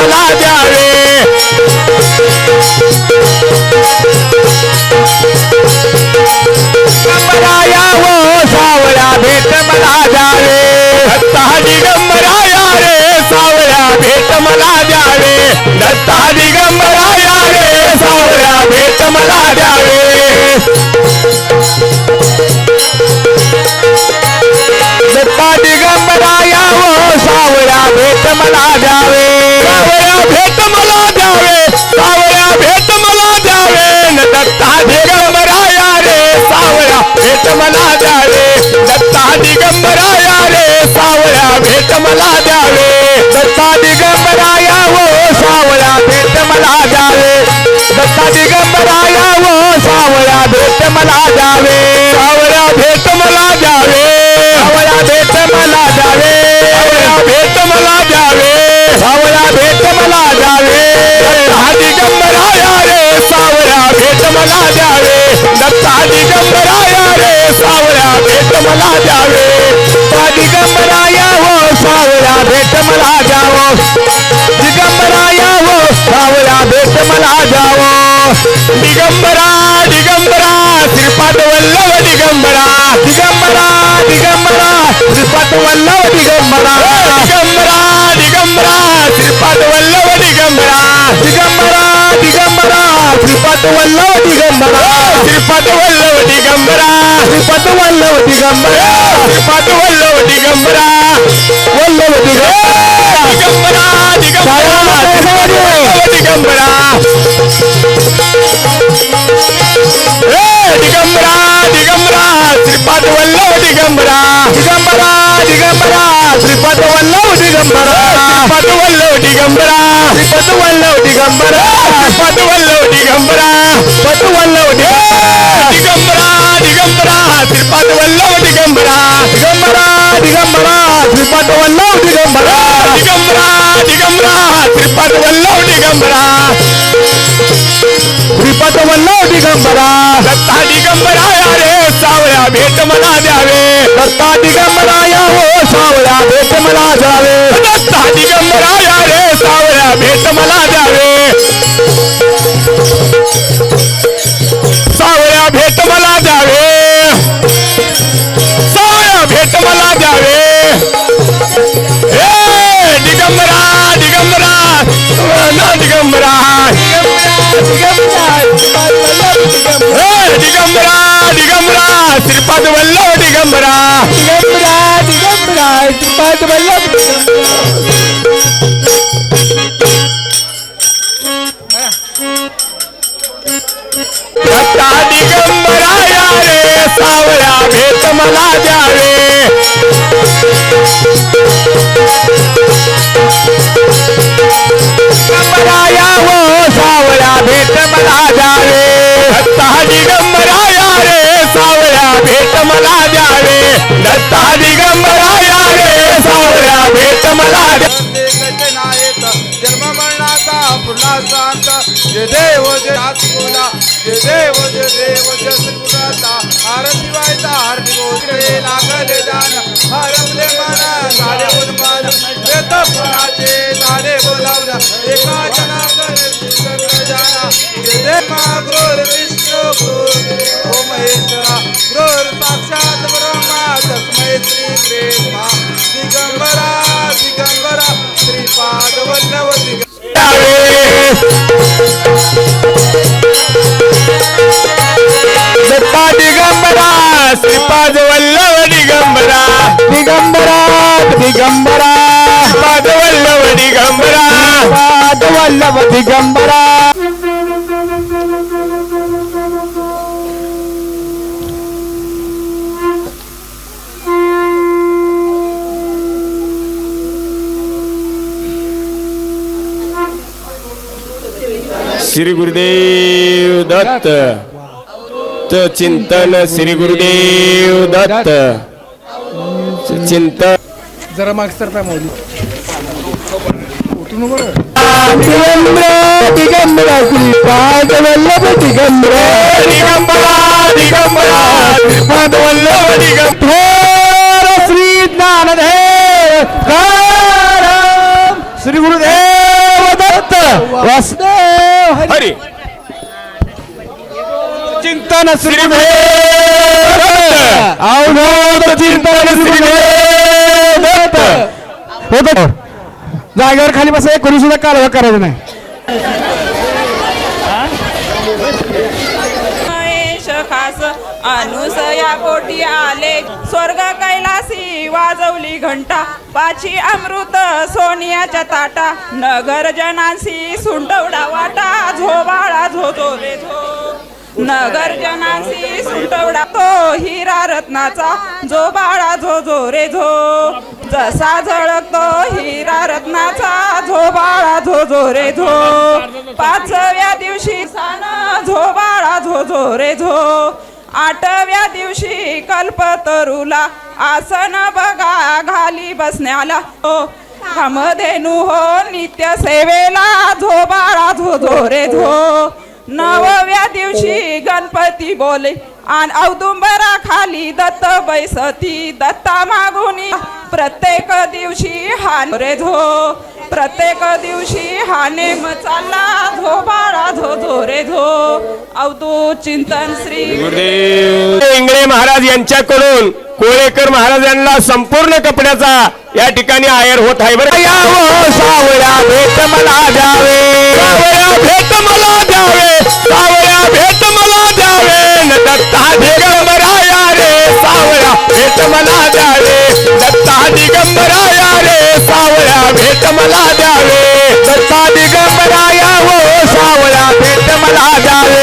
मला द्यावे. दिगंबराया वो सावळ्या भेट मला द्यावे. दत्ता दिगंबराया रे सावळ्या भेट मला द्यावे. दत्ता दिगंबराया रे सावळ्या भेट मला द्यावे. दिगंबराया रे सावळ्या भेट मला द्यावे. दत्ता दिगंबराया वो सावळ्या भेट मला द्यावे. दत्ता दिगंबराया वो सावळ्या भेट मला द्यावे. सावळ्या भेट मला द्यावे. भेट मला द्यावे दत्ता दिगंबराया रे सावळ्या भेट मला द्यावे दत्ता दिगंबराया हो सावळ्या भेट मला द्यावं दिगंबराया हो सावळ्या भेट मला द्यावं दिगंबरा दिगंबरा श्रीपाद वल्लभ दिगंबरा दिगंबरा दिगंबरा श्रीपाद वल्लभ दिगंबरा दिगंबरा दिगंबरा श्रीपाद वल्लभ दिगंबरा दिगंबरा दिगंबरा श्रीपाद वल्लभ दिगंबरा श्रीपाद वल्लभ दिगंबरा श्रीपाद वल्लभ दिगंबरा श्रीपाद वल्लभ दिगंबरा वल्लभ दिगंबरा दिगंबरा दिगंबरा दिगंबरा हे दिगंबरा दिगंबरा श्रीपाद वल्लभ दिगंबरा दिगंबरा दिगंबरा श्रीपाद वल्लभ दिगंबरा श्रीपाद वल्लभ दिगंबरा श्रीपाद वल्लभ दिगंबरा दिगंबरा श्रीपाद वल्लभ दिगंबरा दिगंबरा श्रीपाद वल्लभ दिगंबरा दिगंबरा दिगंबरा श्रीपाद वल्लभ दिगंबरा दिगंबरा दिगंबरा श्रीपाद वल्लभ दिगंबरा श्रीपाद वल्लभ दिगंबरा दत्ता दिगंबराया रे सावळ्या भेट मला द्यावे दत्ता दिगंबराया हो सावळ्या भेट मला द्यावे दत्ता दिगंबराया रे सावळ्या भेट मला द्यावे श्रीपाद वल्लभ दिगंबरा. दिगंबरा दिगंबरा श्रीपाद वल्लभ दत्ता दिगंबराया रे सावळ्या भेट मला द्यावे. दिगंबराया वो सावळ्या भेट मला द्यावे. भेट मला द्यावे दत्ता दिगंबराया रे सावळ्या भेट मला जन्म मरणाचा पुन्हा शांत जय देव जय नाथ बोला जय देव जय देव जय श्रीपुराचा आरती व्हायचा आरती बोलते लागले जाण हरवले मन झाले उन्मान वेद पुराचे झाले बोलावला एका जनार्दन जाना जय देव क्रोर विष्णू ओ महेश्वरा क्रोर साक्षात ब्रह्मा तस्मै श्री प्रेमा दिगंबरा दिगंबरा श्रीपाद वल्लभ दिगंबरा दत्ता दिगंबरा श्रीपाद वल्लभ दिगंबरा दिगंबरा दिगंबरा वल्लभ दिगंबरा वल्लभ दिगंबरा श्री गुरुदेव दत्त. चिंतन श्री गुरुदेव दत्त. चिंतन. जरा माग सर काय माऊली. उठून बरं दिगंबर दिगंबर श्रीपाद वल्लभ दिगंबर. दिगंबरा दिगंबरा. श्रीपाद वल्लभ दिगंबर. श्री ज्ञानदेव. श्री गुरुदेव वासुदेव चिंतन श्री अवधूत चिंतन श्री दत्त होत जागेवर खाली बसा कोणी सुद्धा कारवाई करायचं नाही महेश खास अनुसया कोटी आले स्वर्ग कैलासी वाजवली घंटा पाची अमृत सोनियाच्या ताटा नगर जनांसी सुंटवडा वाटा झोबाळा झो झो रे झो नगर सुटवडा तो हिरा रत्नाचा. जो बाळा झो जो रे झो. जसा झळकतो हिरा रत्नाचा. झो बाळा झो झो रे झो. पाचव्या दिवशी सान झो बाळा झो झो रे झो. आठव्या दिवशी कल्पतरूला आसन बघा घाली बसण्याला. हो कामधेनू हो नित्य सेवेला. झो बाळा झो झो रे झो. नवव्या दिवशी गणपती बोले. आणि औदुंबरा खाली दत्त बैसती. दत्ता मागुनी प्रत्येक दिवशी हा रे झो. प्रत्येक दिवशी हा नेम चालला झो बाळा झो झो रे झो अवधूत चिंतन श्री इंगळे महाराज यांच्याकडून कोळेकर महाराजांना संपूर्ण कपड्याचा या ठिकाणी आयर होत आहे बरं. यावं सावळ्या भेट मला द्यावे. सावळ्या भेट मला द्यावे. सावळ्या भेट मला द्यावे. दत्ता दिगंबराया रे. सावळ्या भेट मला द्यावे. दत्ता दिगंबराया रे सावळ्या भेट मला द्यावे दत्ता दिगंबराया हो सावळ्या भेट मला द्यावे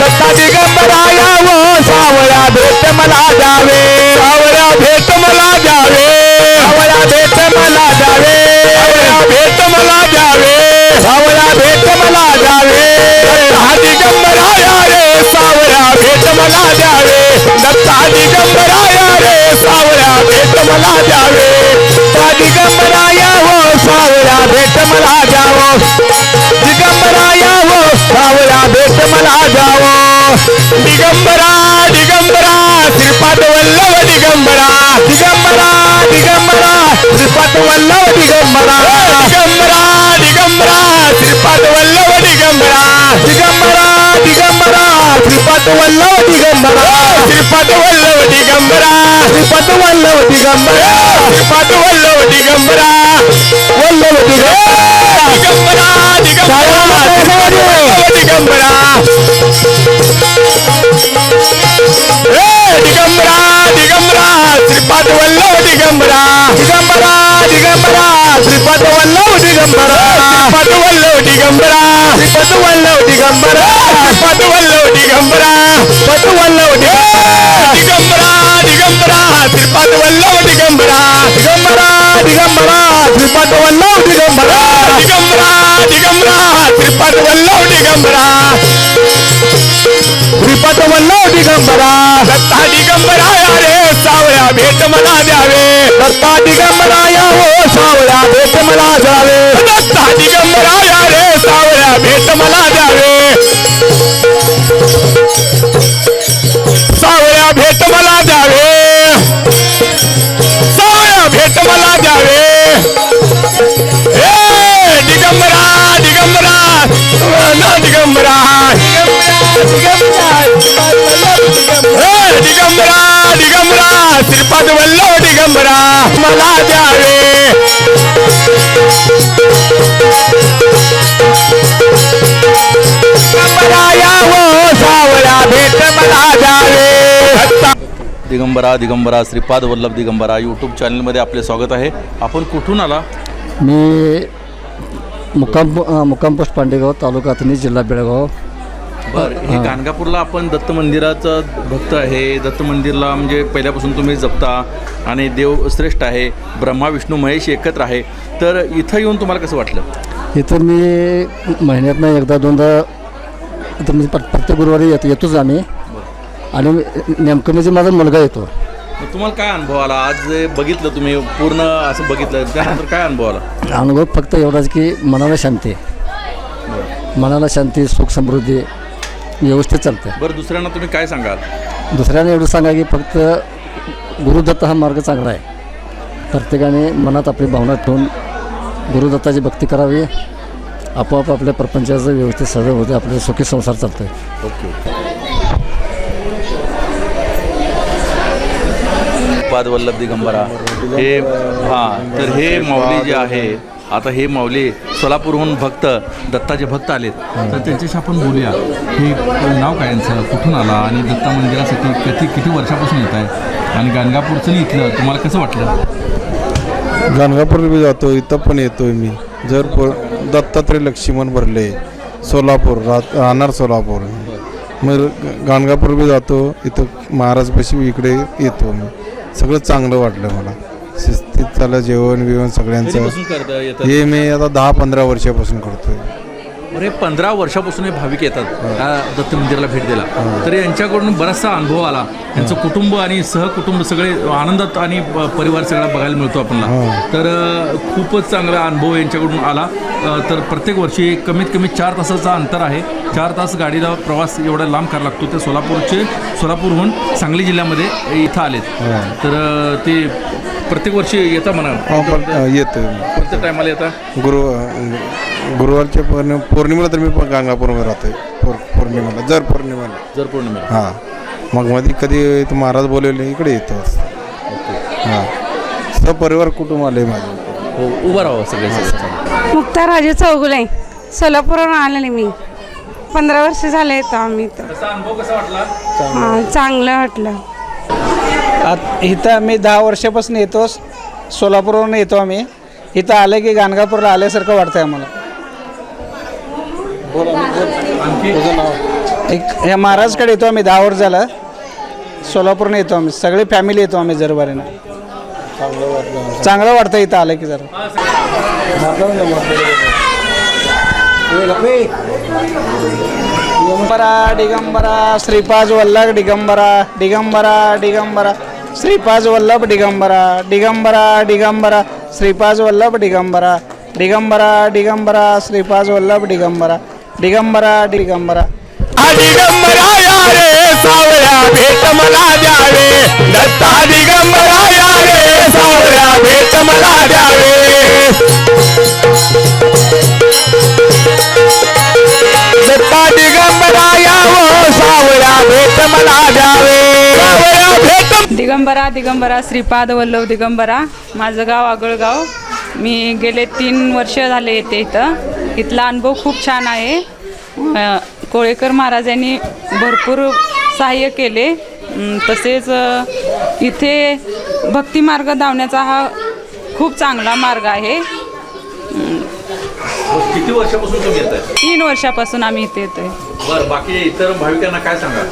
दत्ता दिगंबराया हो सावळ्या भेट मला द्यावे सावळ्या भेट मला द्यावे सावळ्या भेट मला द्यावे सावळ्या भेट मला द्यावे सावळ्या भेट मला द्यावे दत्ता दिगंबराया रे सावळ्या भेट मला द्यावे दत्ता दिगंबराया रे सावळ्या भेट मला द्यावे दिगंबराया भेट मला द्यावं. दिगंबराया हो सावळ्या भेट मला द्यावं. दिगंबरा दिगंबरा श्रीपाद वल्लभ दिगंबरा. दिगंबरा दिगंबरा श्रीपाद वल्लभ दिगंबरा. दिगंबरा. दिगंबरा श्रीपाद वल्लभ दिगंबरा श्रीपाद वल्लभ दिगंबरा श्रीपाद वल्लभ दिगंबरा श्रीपाद वल्लभ दिगंबरा वल्लभ दिगंबरा दिगंबरा दिगंबरा दिगंबरा ए दिगंबरा दिगंबरा श्रीपाद वल्लभ दिगंबरा दिगंबरा दिगंबरा श्रीपाद वल्लभ दिगंबरा श्रीपाद वल्लभ दिगंबरा श्रीपाद वल्लभ दिगंबरा श्रीपाद वल्लभ दिगंबरा श्रीपाद वल्लभ दिगंबरा दिगंबरा श्रीपाद वल्लभ दिगंबरा दिगंबरा दिगंबरा श्रीपाद वल्लभ दिगंबरा दिगंबरा दिगंबरा श्रीपाद वल्लभ दिगंबरा श्रीपाद वल्लभ दिगंबरा दत्ता दिगंबराया रे सावळ्या भेट मला द्यावे दत्ता दिगंबराया हो सावळ्या भेट मला द्यावे दत्ता दिगंबराया रे सावळ्या भेट मला द्यावे. सावळ्या भेट मला द्यावे. सावळ्या भेट मला द्यावे. हे दिगंबरा दिगंबरा ना दिगंबरा. ए दिगंबरा दिगंबरा श्रीपाद वल्लभ दिगंबरा. मला द्यावे. दिगंबरा दिगंबरा श्रीपाद वल्लभ दिगंबरा यूट्यूब चॅनलमध्ये आपले स्वागत आहे. आपण कुठून आला? मी मुक्काम अं, मुक्काम पोस्ट पांडेगाव तालुका अथनी जिल्हा बेळगाव. बरं हे गाणगापूरला आपण दत्त मंदिराचं भक्त आहे. दत्त मंदिरला म्हणजे पहिल्यापासून तुम्ही जपता आणि देव श्रेष्ठ आहे. ब्रह्मा विष्णू महेश एकत्र आहे. तर इथं येऊन तुम्हाला कसं वाटलं? इथं मी महिन्यातनं एकदा दोनदा इथं म्हणजे प्रत्येक प्रत्येक गुरुवारी येतो येतोच आम्ही. आणि नेमकं म्हणजे माझा मुलगा येतो. मग तुम्हाला काय अनुभव आला? आज जे बघितलं तुम्ही पूर्ण असं बघितलं. त्यानंतर काय अनुभव आला? अनुभव फक्त एवढाच की मनाला शांती. मनाला शांती सुख समृद्धी व्यवस्थित चालतं बरं दुसऱ्यांना तुम्ही काय सांगाल? दुसऱ्याने एवढं सांगा की फक्त गुरुदत्त हा मार्ग चांगला आहे. प्रत्येकाने मनात आपली भावना ठेवून गुरुदत्ताची भक्ती करावी. आपोआप आपल्या प्रपंचाचं व्यवस्थित सगळं होते आपलं सुखी संसार चालतोय. ओके. पाद वल्लभ दिगंबरा हे हां तर हे माऊली जे आहे आता हे माऊली सोलापूरहून भक्त दत्ताचे भक्त आलेत. तर त्यांच्याशी आपण बोलूया. हे नाव काय यांचं? कुठून आला? आणि दत्ता मंदिरासाठी किती किती वर्षापासून येत आहे? आणि गाणगापूरचं इथलं तुम्हाला कसं वाटलं? गाणगापूर बी जातो इथं पण येतोय मी. जर प दत्तात्रय लक्ष्मण भरले. सोलापूर रा राहणार सोलापूर. मग गाणगापूर बी जातो इथं महाराजपाशी इकडे येतो मी. सगळं चांगलं वाटलं मला. शिस्तीत झालं जेवण बिवण सगळ्यांचं. कधीपासून करता येतात? हे मी आता दहा पंधरा वर्षापासून करतोय. अरे पंधरा वर्षापासून हे भाविक येतात या दत्त मंदिराला भेट द्यायला. तर यांच्याकडून बराचसा अनुभव आला. यांचं कुटुंब आणि सहकुटुंब सगळे आनंदात आणि प- परिवार सगळा बघायला मिळतो आपल्याला. तर अ, खूपच चांगला अनुभव यांच्याकडून आला. अ, तर प्रत्येक वर्षी कमीत कमी चार तासाचा अंतर आहे. चार तास गाडीला प्रवास एवढा लांब करावा लागतो. ते सोलापूरचे सोलापूरहून सांगली जिल्ह्यामध्ये इथं आलेत. तर अ, ते प्रत्येक वर्षी येता म्हणा. हा, मी कोणत्या टायमाला येता? गुरु गुरुवारच्या पौर्णि पौर्णिमेला तर मी पण गाणगापूरमध्ये राहतोय. पौर पौर्णिमेला जर पौर्णिमेला. जर पौर्णिमा हां. मग मध्ये कधी महाराज बोलवले इकडे येतो. हां. सपरिवार कुटुंब आले माझे. हो उभं राहावं सगळे सगळे. मुक्ता राजू चौगुले सोलापूरवरून आलेले मी. पंधरा वर्ष झाले येतो आम्ही इथं. त्याचा अनुभव कसा वाटला? हां चांगलं वाटलं. आत इथं आम्ही दहा वर्षापासून येतो सोलापूरवरून येतो आम्ही. इथं आलं की गाणगापूरला आल्यासारखं वाटतंय आम्हाला. एक या महाराजकडे येतो आम्ही दहा वर्ष झालं. सोलापूरने येतो आम्ही. सगळी फॅमिली येतो आम्ही जरबारीनं. चांगलं वाटतं इथं आलं की जरा. दिगंबरा दिगंबरा श्रीपाज वल्लभ दिगंबरा दिगंबरा दिगंबरा श्रीपाज वल्लभ दिगंबरा दिगंबरा दिगंबरा श्रीपाज वल्लभ दिगंबरा दिगंबरा दिगंबरा श्रीपाज वल्लभ दिगंबरा दिगंबरा दिगंबरा दिगंबराया रे सावळ्या भेट मला द्यावे दत्ता दिगंबराया मला द्यावे. दिगंबरा दिगंबरा श्रीपाद वल्लभ दिगंबरा माझं गाव आगळगाव. मी गेले तीन वर्ष झाले येते इथं. इथला अनुभव खूप छान आहे. कोळेकर महाराजांनी भरपूर सहाय्य केले. तसेच इथे भक्तिमार्ग धावण्याचा हा खूप चांगला मार्ग आहे. किती वर्षापासून तुम्ही येत आहे तीन वर्षापासून आम्ही इथे येतोय. बरं बाकी इतर भाविकांना काय सांगा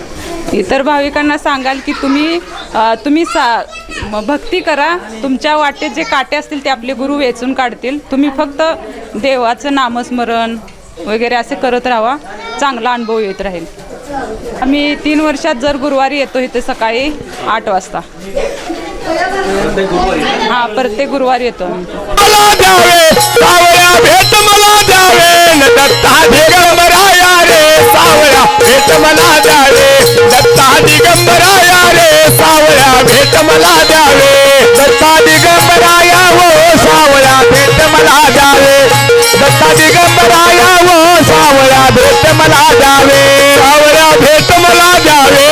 इतर भाविकांना सांगाल की तुम्ही अ, तुम्ही सा भक्ती करा. तुमच्या वाटेत जे काटे असतील ते आपले गुरु वेचून काढतील. तुम्ही फक्त देवाचं नामस्मरण वगैरे असे करत राहा चांगला अनुभव येत राहील. आम्ही तीन वर्षात जर गुरुवारी येतो इथे सकाळी आठ वाजता. हा हां प्रत्येक गुरुवारी येतो आम्ही. मला द्यावे भेट मला द्यावे. न दत्ता रे सावळ्या भेट मला द्यावे दत्ता दिगंबराया रे सावळ्या भेट मला द्यावे दत्ता दिगंबराया हो सावळ्या भेट मला द्यावे दत्ता दिगंबराया हो सावळ्या भेट मला द्यावे सावळ्या भेट मला द्यावे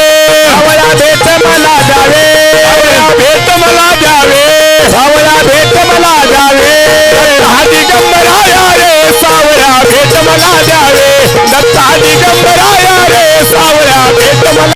सावळ्या भेट मला द्यावे सावळ्या भेट मला द्यावे सावळ्या भेट मला द्यावे दत्ता दिगंबराया रे सावळ्या भेट मला द्यावे दत्ता दिगंबराया रे सावळ्या भेट मला